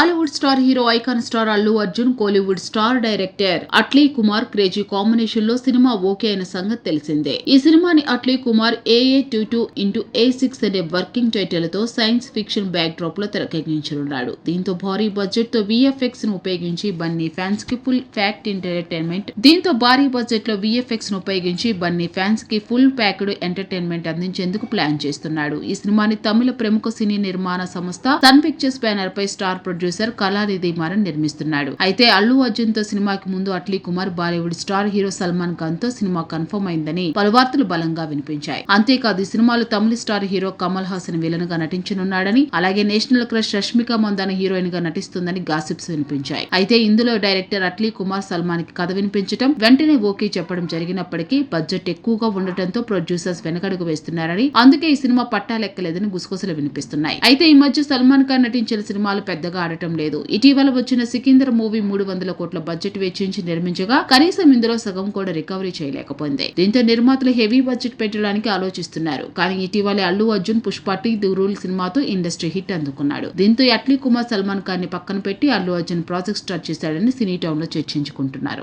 Tollywood star hero icon star Allu Arjun Kollywood star director Atlee Kumar crazy కాంబినేషన్లో cinema okay అయిన సంగతి తెలిసిందే. ఈ సినిమాని Atlee Kumar AA two two into A six అనే working టైటిల్తో సైన్స్ ఫిక్షన్ బ్యాక్ డ్రాప్లో తెరకెక్కించనున్నాడు. దీంతో భారీ బడ్జెట్తో విఎఫ్ఎక్స్ను ఉపయోగించి బన్నీ ఫ్యాన్స్కి ఫుల్ ఫ్యాక్ట్ ఎంటర్టైన్మెంట్ దీంతో భారీ బడ్జెట్లో విఎఫ్ఎక్స్ను ఉపయోగించి బన్నీ ఫ్యాన్స్కి ఫుల్ ప్యాక్డ్ ఎంటర్టైన్మెంట్ అందించేందుకు ప్లాన్ చేస్తున్నాడు. ఈ సినిమాని తమిళ ప్రముఖ సినీ నిర్మాణ సంస్థ సన్ పిక్చర్స్ బ్యానర్ పై స్టార్ ప్రొడ్యూసర్ కళానిధి మారన్ నిర్మిస్తున్నాడు. అయితే అల్లు అర్జున్తో సినిమాకి ముందు Atlee Kumar Bollywood star hero Salman ఖాన్తో cinema confirm అయిందని పలు వార్తలు బలంగా వినిపించాయి. అంతేకాదు ఈ సినిమాలో తమిళ స్టార్ హీరో కమల్ హాసన్ విలన్గా నటించనున్నాడని అలాగే నేషనల్ క్రష్ రష్మిక మందాన హీరోయిన్గా నటిస్తుందని గాసిప్స్ వినిపించాయి. అయితే ఇందులో డైరెక్టర్ అట్లీ కుమార్ సల్మాన్కి కథ వినిపించడం వెంటనే ఓకే చెప్పడం జరిగినప్పటికీ బడ్జెట్ ఎక్కువగా ఉండటంతో ప్రొడ్యూసర్స్ వెనకడుగు వేస్తున్నారని అందుకే ఈ సినిమా పట్టాలెక్కలేదని గుసగుసలు వినిపిస్తున్నాయి. అయితే ఈ మధ్య సల్మాన్ ఖాన్ నటించిన సినిమాలు పెద్దగా ఆడటం లేదు. ఇటీవల వచ్చిన సికిందర్ మూవీ మూడు వందల కోట్ల బడ్జెట్ వెచ్చించి నిర్మించగా కనీసం ఇందులో సగం కూడా రికవరీ చేయలేకపోయింది. దీంతో నిర్మాతలు హెవీ బడ్జెట్ పెట్టడానికి ఆలోచిస్తున్నారు. కానీ ఇటీవలే అల్లు అర్జున్ పుష్ప టీ దురూల్ సినిమాతో ఇండస్ట్రీ హిట్ అందుకున్నాడు. దీంతో అట్లీ కుమార్ సల్మాన్ ఖాన్ని పక్కన పెట్టి అల్లు అర్జున్ ప్రాజెక్ట్ స్టార్ట్ చేశాడని సినీ టౌన్లో చర్చించుకుంటున్నారు.